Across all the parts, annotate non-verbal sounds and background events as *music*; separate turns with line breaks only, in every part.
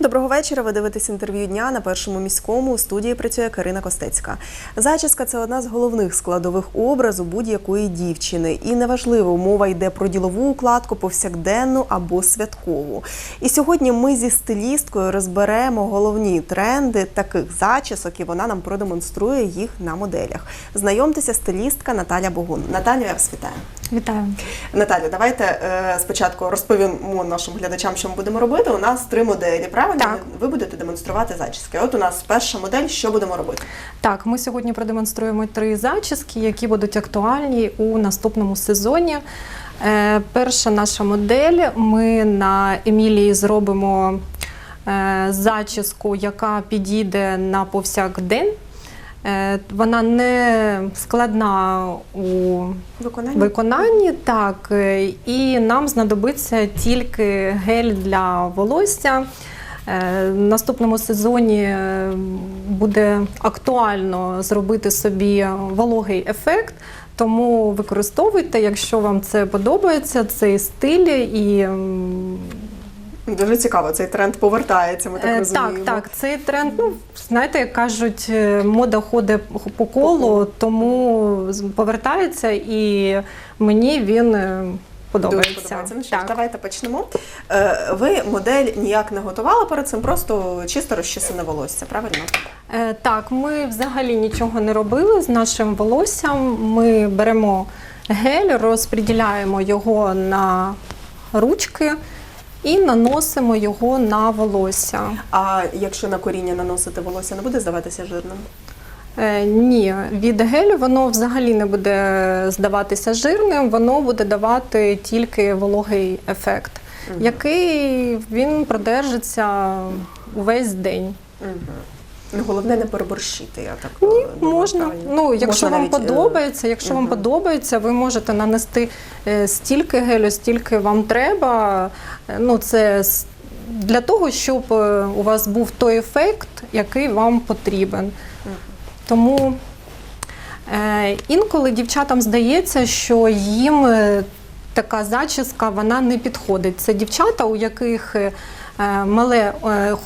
Доброго вечора. Ви дивитесь інтерв'ю дня на першому міському. У студії працює Карина Костецька. Зачіска це одна з головних складових образу будь-якої дівчини. І неважливо, мова йде про ділову укладку, повсякденну або святкову. І сьогодні ми зі стилісткою розберемо головні тренди таких зачісок, і вона нам продемонструє їх на моделях. Знайомтеся, стилістка Наталя Богун. Наталю, я вас вітаю.
Вітаю.
Наталю, давайте е, спочатку розповімо нашим глядачам, що ми будемо робити. У нас три моделі. Правильно
Так.
ви будете демонструвати зачіски. От у нас перша модель. Що будемо робити?
Так, ми сьогодні продемонструємо три зачіски, які будуть актуальні у наступному сезоні. Е, перша наша модель. Ми на Емілії зробимо е, зачіску, яка підійде на повсякдень. Е, вона не складна у
Виконання
виконанні, так, е, і нам знадобиться тільки гель для волосся. Е, В наступному сезоні буде актуально зробити собі вологий ефект. Тому використовуйте, якщо вам це подобається, цей стиль і
дуже цікаво. Цей тренд повертається. Ми так
Е,
розуміємо.
Так, так, цей тренд. Ну знаєте, як кажуть, е, мода ходить по колу, тому повертається, і мені він е,
Дуже
подобається.
подобається. Ну що ж, давайте почнемо. Е, ви модель ніяк не готували перед цим, просто чисто розчесане волосся, правильно?
Е, так, ми взагалі нічого не робили з нашим волоссям. Ми беремо гель, розподіляємо його на ручки і наносимо його на волосся.
А якщо на коріння наносити волосся, не буде здаватися жирним?
Е, Ні, від гелю воно взагалі не буде здаватися жирним, воно буде давати тільки вологий ефект,
Мгм.
який він продержиться увесь день.
Угу. Ну, головне не переборщити, я так
Ні,
е, думаю,
можна.
правильно.
Ну, якщо
Можна
вам
навіть, е,
подобається, якщо вам подобається, ви можете нанести е, стільки гелю, стільки вам треба. Ну, це для того, щоб у вас був той ефект, який вам потрібен.
Мгм.
Тому е, інколи дівчатам здається, що їм така зачіска вона не підходить. Це дівчата, у яких мале, е,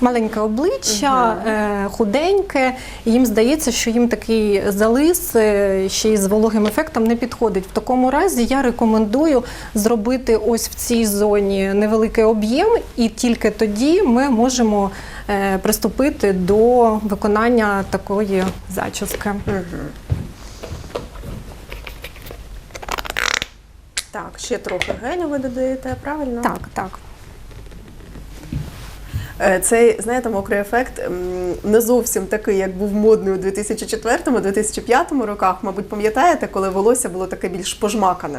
маленьке обличчя, е, худеньке. і Їм здається, що їм такий залис е, ще й з вологим ефектом не підходить. В такому разі я рекомендую зробити ось в цій зоні невеликий об'єм, і тільки тоді ми можемо е, приступити до виконання такої зачіски.
Так, ще трохи гелю ви додаєте, правильно?
Так, так.
Е, Цей, знаєте, мокрий ефект не зовсім такий, як був модний у 2004-2005 роках. Мабуть, пам'ятаєте, коли волосся було таке більш пожмакане?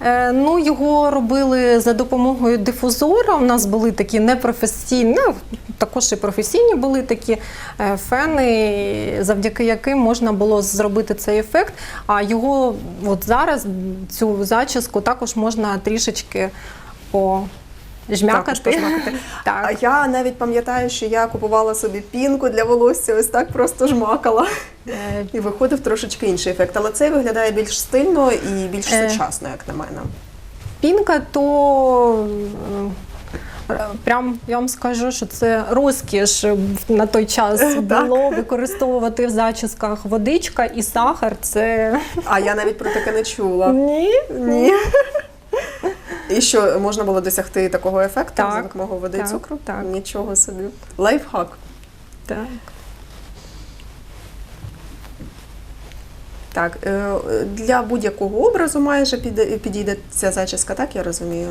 Е, Ну, його робили за допомогою дифузора. У нас були такі непрофесійні, ну, також і професійні були такі е, фени, завдяки яким можна було зробити цей ефект. А його от зараз, цю зачіску, також можна трішечки пожмякати.
Також пожмакати. *laughs* А я навіть пам'ятаю, що я купувала собі пінку для волосся, ось так просто жмакала.
Е,
І виходив трошечки інший ефект. Але цей виглядає більш стильно і більш
Е.
сучасно, як на мене.
Пінка, то е, прям я вам скажу, що це розкіш на той час *laughs* було використовувати в зачісках водичка і сахар. Це
А я навіть про таке не чула.
ні.
Ні. І що можна було досягти такого ефекту
Так,
за допомогою води і цукру?
так.
Нічого собі. Лайфхак.
Так.
Так, е, для будь-якого образу майже підійде ця зачіска, так я розумію.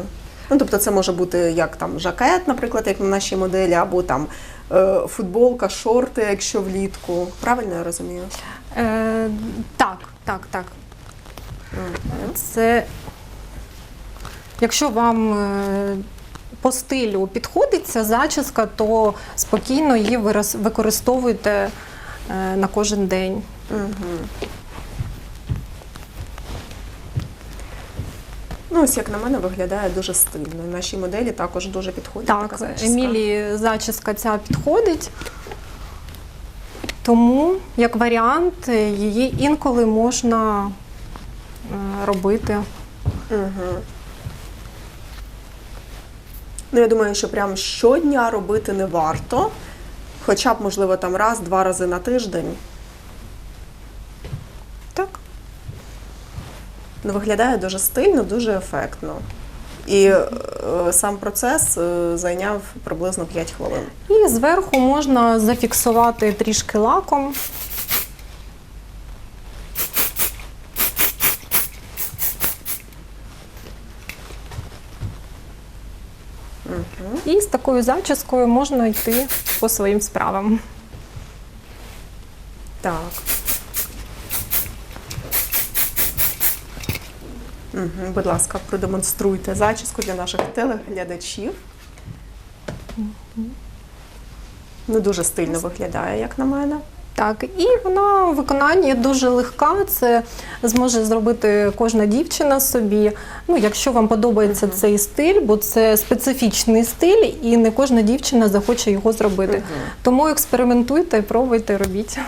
Ну, тобто це може бути як там жакет, наприклад, як на нашій моделі, або там е, футболка, шорти, якщо влітку. Правильно я розумію?
Е, так, так, так. Це якщо вам е, по стилю підходить ця зачіска, то спокійно її використовуйте е, на кожен день.
Ну, ось як на мене виглядає дуже стильно. Нашій моделі також дуже підходить. така
Так,
зачіска.
Емілії зачіска ця підходить. Тому, як варіант, її інколи можна е, робити.
Мгм. Ну, я думаю, що прям щодня робити не варто. Хоча б, можливо, там раз-два рази на тиждень.
Так.
Ну, виглядає дуже стильно, дуже ефектно. І е, сам процес е, зайняв приблизно 5 хвилин.
І зверху можна зафіксувати трішки лаком. І з такою зачіскою можна йти по своїм справам.
Так. Угу, будь ласка, продемонструйте зачіску для наших телеглядачів. Ну, дуже стильно виглядає, як на мене.
Так, і вона в виконанні дуже легка. Це зможе зробити кожна дівчина собі. Ну, якщо вам подобається цей стиль, бо це специфічний стиль, і не кожна дівчина захоче його зробити.
Мгм.
Тому експериментуйте, пробуйте, робіть.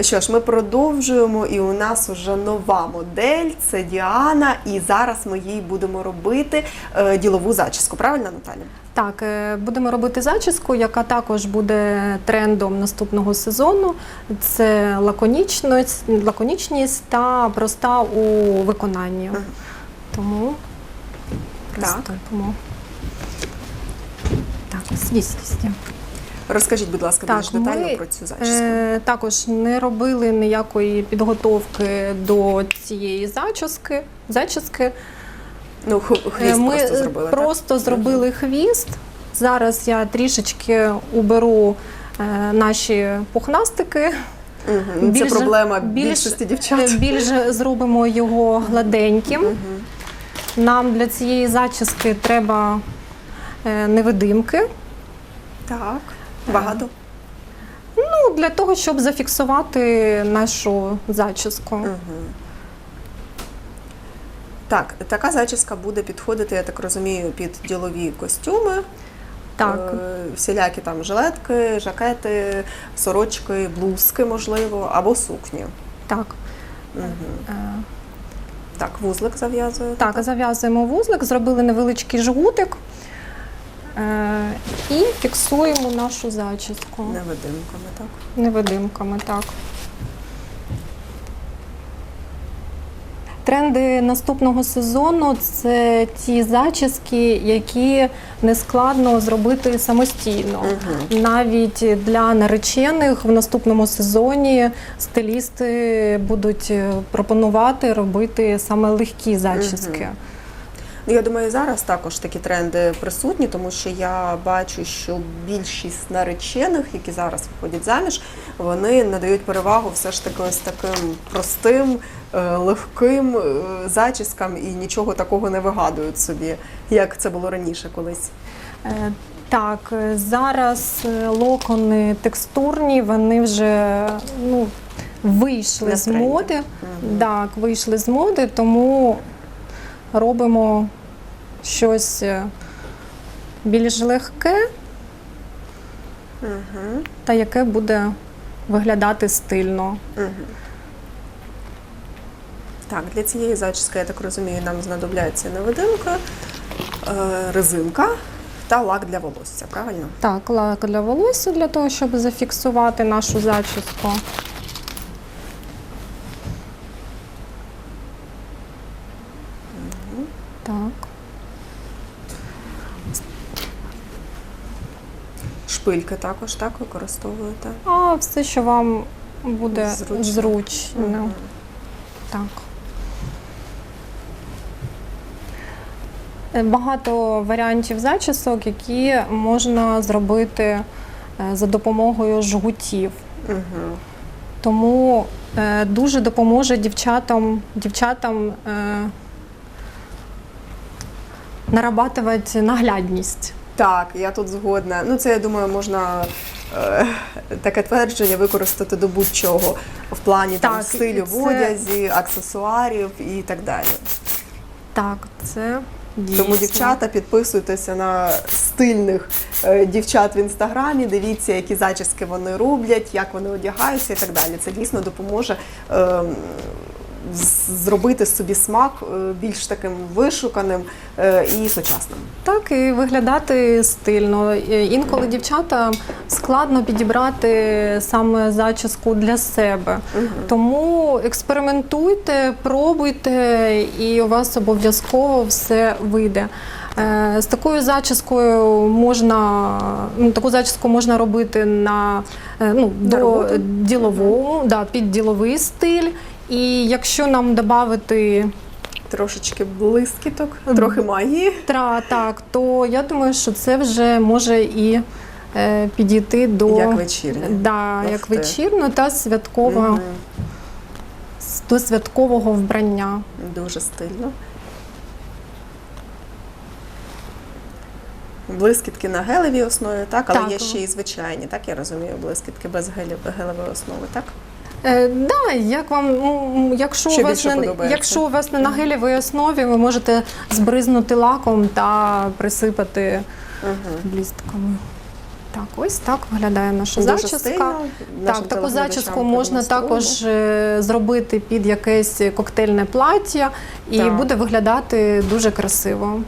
Що ж, ми продовжуємо, і у нас вже нова модель це Діана. І зараз ми їй будемо робити е, ділову зачіску. Правильно, Наталя?
Так, е, будемо робити зачіску, яка також буде трендом наступного сезону. Це лаконічність, лаконічність та проста у виконанні. Тому приступимо. Так, звісно.
Розкажіть, будь ласка, більш детально
ми,
про цю зачіску.
Е, також не робили ніякої підготовки до цієї зачіски. зачіски.
Ну,
Е,
хвіст
Ми
просто зробили.
просто
так?
зробили хвіст. Зараз я трішечки уберу е, наші пухнастики.
Мгм. Ну, Це
Більш-
проблема
більш-
більшості дівчат.
Е, Більше зробимо його гладеньким.
Мгм.
Нам для цієї зачіски треба невидимки.
Так, багато.
Ну, для того, щоб зафіксувати нашу зачіску.
Мгм. Так, така зачіска буде підходити, я так розумію, під ділові костюми.
Так.
Е, всілякі там жилетки, жакети, сорочки, блузки, можливо, або сукні.
Так. Е,
Так, вузлик зав'язуєте.
Так, зав'язуємо вузлик, зробили невеличкий жгутик е, і фіксуємо нашу зачіску
Невидимками, так.
невидимками. Так. Тренди наступного сезону це ті зачіски, які не складно зробити самостійно.
Угу.
Навіть для наречених в наступному сезоні стилісти будуть е, пропонувати робити саме легкі зачіски.
Мгм. Ну, я думаю, зараз також такі тренди присутні, тому що я бачу, що більшість наречених, які зараз виходять заміж, вони надають перевагу все ж таки ось таким простим, е, легким е, зачіскам і нічого такого не вигадують собі, як це було раніше колись.
Е, Так, зараз локони текстурні, вони вже ну, вийшли з моди.
Мгм.
Так, вийшли з моди, тому робимо щось е, більш легке
Мгм.
та яке буде виглядати стильно.
Мгм. Так, для цієї зачіски, я так розумію, нам знадобляться невидимка, е, резинка та лак для волосся, правильно?
Так, лак для волосся для того, щоб зафіксувати нашу зачіску. Так.
Шпильки також так використовуєте.
А все, що вам буде
Зручно.
зручно.
Мгм.
Так. Е, Багато варіантів зачісок, які можна зробити е, за допомогою жгутів.
Мгм.
Тому е, дуже допоможе дівчатам, дівчатам нарабатувати наглядність.
Так, я тут згодна. Ну, це я думаю, можна е, таке твердження використати до будь-чого в плані там,
Так,
стилю в одязі, аксесуарів і так далі.
Так, це дійсно.
Тому дівчата підписуйтеся на стильних е, дівчат в інстаграмі. Дивіться, які зачіски вони роблять, як вони одягаються і так далі. Це дійсно допоможе е, зробити собі смак е, більш таким вишуканим е, і сучасним.
Так, і виглядати стильно. Е, Інколи дівчата складно підібрати саме зачіску для себе. Тому експериментуйте, пробуйте, і у вас обов'язково все вийде. З такою зачіскою можна ну, таку зачіску можна робити на ну, до ділового, да, під діловий стиль. І якщо нам додати
Трошечки блискіток, трохи магії.
Тра, так, то я думаю, що це вже може і е, підійти до
Як вечірня.
Да, як
ти.
вечірно та святкова,
Мгм.
до святкового вбрання.
Дуже стильно. Блискітки на гелевій основі, так, але
Так.
є ще і звичайні, так я розумію, блискітки без гелів- гелевої основи, так?
Е, да, як вам, ну, якщо,
Що
у вас
більше
не,
подобається?
якщо у вас не на гелєвій основі, ви можете збризнути лаком та присипати блістками. Так, ось так виглядає наша
Дуже
зачіска.
стильно. Нашим
Так, таку
телеглядачам
зачіску можна
продемонструємо.
також е, зробити під якесь коктейльне плаття, і
Так.
буде виглядати дуже красиво.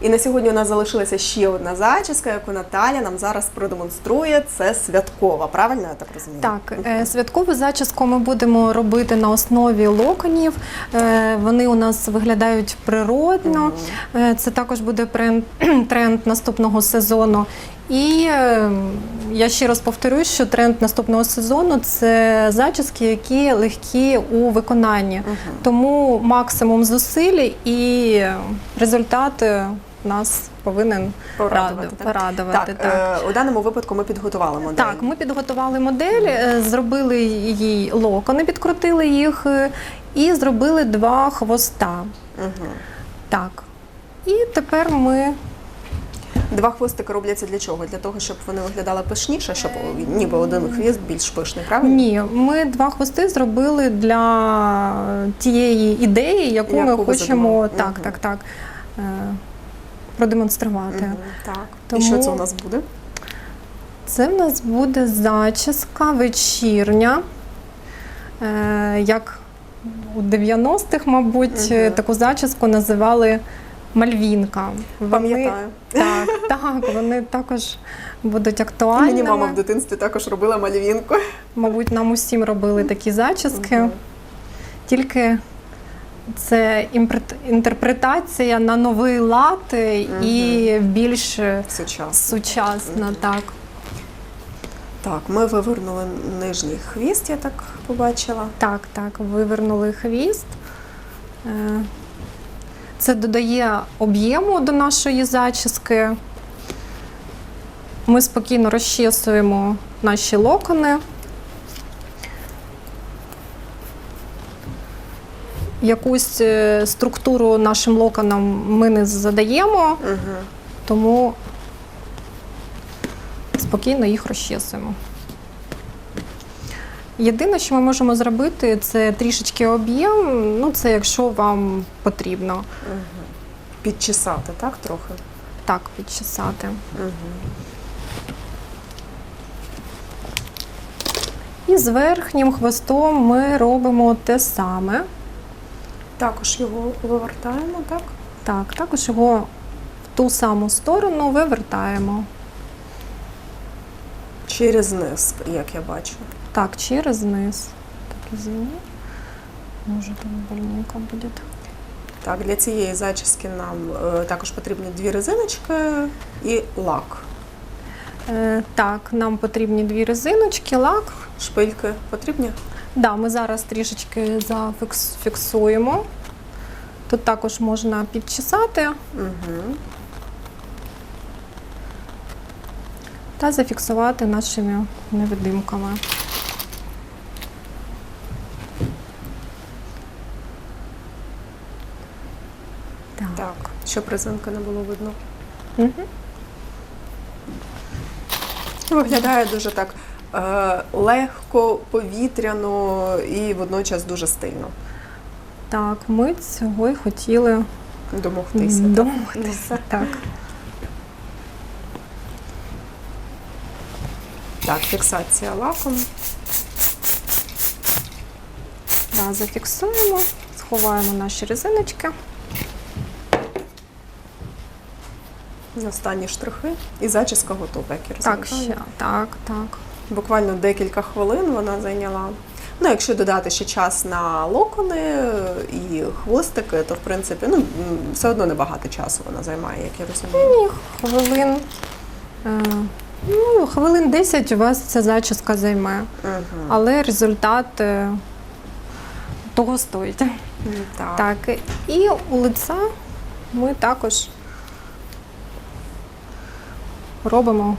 І на сьогодні у нас залишилася ще одна зачіска, яку Наталя нам зараз продемонструє. Це святкова, правильно я так розумію?
Так, е, святкову зачіску ми будемо робити на основі локонів. Е, Вони у нас виглядають природно. Е, Це також буде прен- *clears throat* тренд наступного сезону. І е, я ще раз повторюю, що тренд наступного сезону це зачіски, які легкі у виконанні. Тому максимум зусиль і результат е, нас повинен
Порадувати,
раду-
так?
порадувати.
Так, е, у даному випадку ми підготували модель.
Так, ми підготували модель, е, зробили їй локони, підкрутили їх і зробили два хвоста.
Угу.
Так. І тепер ми
Два хвостики робляться для чого? Для того, щоб вони виглядали пишніше, щоб ніби один хвіст більш пишний, правильно?
ні, ми два хвости зробили для тієї ідеї, яку
Яку
ми хочемо так,
Мгм.
так, так, е, продемонструвати.
Мгм, Так.
Тому-
І що це у нас буде?
Це в нас буде зачіска вечірня. Е, як у 90-х, мабуть,
Мгм.
таку зачіску називали мальвінка.
Пам'ятаю.
Так, *laughs* так, вони також будуть
Мені мама в дитинстві також робила малівінку.
Мабуть, нам усім робили такі зачіски. Тільки це інтерпретація на новий лад і більш сучасна. Так.
Так, ми вивернули нижній хвіст, я так побачила.
Так, так, вивернули хвіст. Е, Це додає об'єму до нашої зачіски. Ми спокійно розчісуємо наші локони. Якусь е, структуру нашим локонам ми не задаємо,
Угу.
тому спокійно їх розчісуємо. Єдине, що ми можемо зробити, це трішечки об'єм. Ну, це якщо вам потрібно
Підчесати, так, трохи?
так підчесати.
Угу.
І з верхнім хвостом ми робимо те саме.
Також його вивертаємо, так?
Так, також його в ту саму сторону вивертаємо.
Через низ, як я бачу.
Так, через низ. Так, извини. Може, там больненько буде.
Так, для цієї зачіски нам е, також потрібні дві резиночки і лак.
Е, так, нам потрібні дві резиночки, лак.
Шпильки потрібні?
Да, ми зараз трішечки зафіксуємо. Тут також можна підчесати
Угу.
та зафіксувати нашими невидимками. Так.
Так, щоб резинки не було видно.
Мгм.
Виглядає дуже так легко, повітряно і водночас дуже стильно.
так, ми цього й хотіли
Домогтися. так?
домогтися. Так.
Так, фіксація лаком.
Да, зафіксуємо, сховаємо наші резиночки.
Останні штрихи і зачіска готова, як я розумію.
Так, ще, так, так.
Буквально декілька хвилин вона зайняла. Ну, якщо додати ще час на локони і хвостики, то в принципі ну, все одно небагато часу вона займає, як я розумію.
І хвилин. е, Ну, хвилин 10 у вас ця зачіска займе,
Угу.
але результат е, того стоїть.
Так.
Так, і у лиця ми також робимо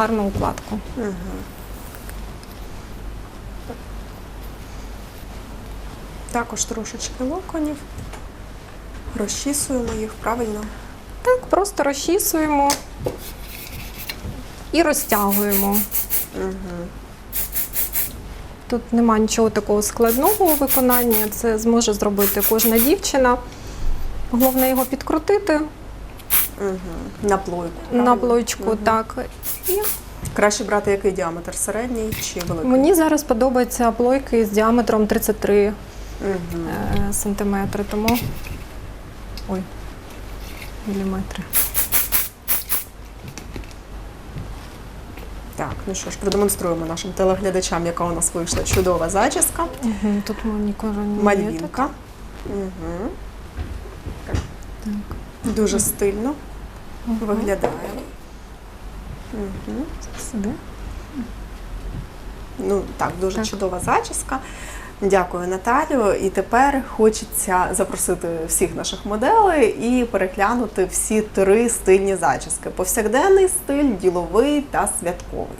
гарну укладку.
Угу. Також трошечки локонів. Розчісуємо їх правильно.
Так, просто розчісуємо і розтягуємо.
Угу.
Тут нема нічого такого складного у виконанні. Це зможе зробити кожна дівчина. Головне його підкрутити
Угу. На плойку.
на
правильно?
плойчку.
Мгм.
Так. І
Краще брати який діаметр? Середній чи великий?
мені зараз подобаються плойки з діаметром 33
Угу.
е, сантиметри, тому ой, міліметри.
Так, ну що ж, продемонструємо нашим телеглядачам, яка у нас вийшла чудова зачіска.
Угу, тут мені короні
Мальвінка. Угу. Дуже стильно виглядає. Угу.
Сюди.
Ну так, дуже
Так.
чудова зачіска. Дякую, Наталю. І тепер хочеться запросити всіх наших моделей і переглянути всі три стильні зачіски: повсякденний стиль, діловий та святковий.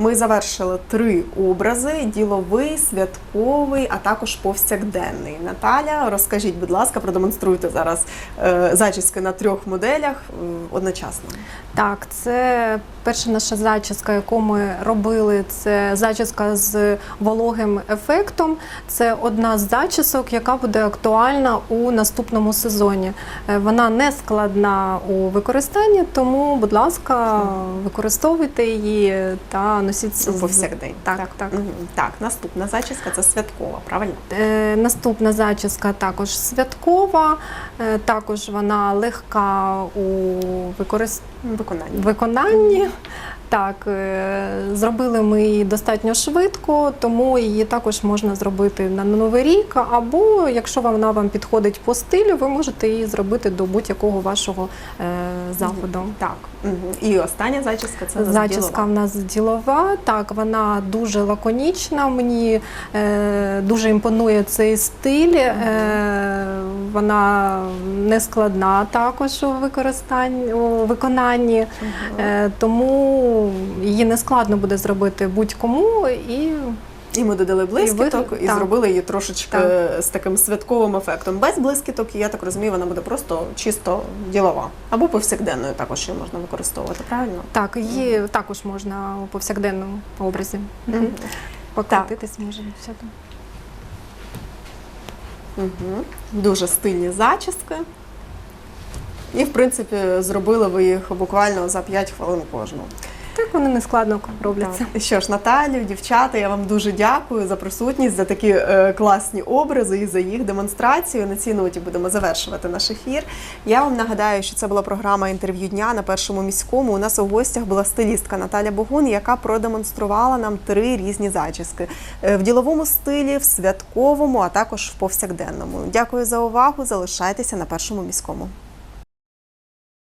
Ми завершили три образи: діловий, святковий, а також повсякденний. Наталя, розкажіть, будь ласка, продемонструйте зараз е, зачіски на трьох моделях одночасно.
Так, це перша наша зачіска, яку ми робили. Це зачіска з вологим ефектом. Це одна з зачісок, яка буде актуальна у наступному сезоні. Е, Вона не складна у використанні, тому, будь ласка, використовуйте її та носіть
Повсякдень.
Так, так.
Мгм. так, наступна зачіска це святкова, правильно?
Е, Наступна зачіска також святкова, е, також вона легка у використанні.
Виконання.
виконанні. Так, е, зробили ми її достатньо швидко, тому її також можна зробити на Новий рік. Або якщо вона вам підходить по стилю, ви можете її зробити до будь-якого вашого е, заходу.
Так. І остання зачіска це у
Зачіска в нас ділова. Так, вона дуже лаконічна. Мені е, дуже імпонує цей стиль. Вона не складна також у використанні у виконанні. Е, тому її не складно буде зробити будь-кому і
І ми додали блискіток і,
так.
зробили її трошечки
Так.
з таким святковим ефектом. Без блискіток, я так розумію, вона буде просто чисто ділова. Або повсякденною також її можна використовувати, правильно?
так, її також можна у повсякденному образі.
Мгм.
Покрутитись може дівчата.
Угу. Дуже стильні зачіски. І, в принципі, зробили ви їх буквально за 5 хвилин кожну.
Так вони не складно робляться.
Так. Що ж, Наталю, дівчата, я вам дуже дякую за присутність, за такі е, класні образи і за їх демонстрацію. На цій ноті будемо завершувати наш ефір. Я вам нагадаю, що це була програма інтерв'ю дня на першому міському. У нас у гостях була стилістка Наталя Богун, яка продемонструвала нам три різні зачіски Е, в діловому стилі, в святковому, а також в повсякденному. Дякую за увагу. Залишайтеся на першому міському.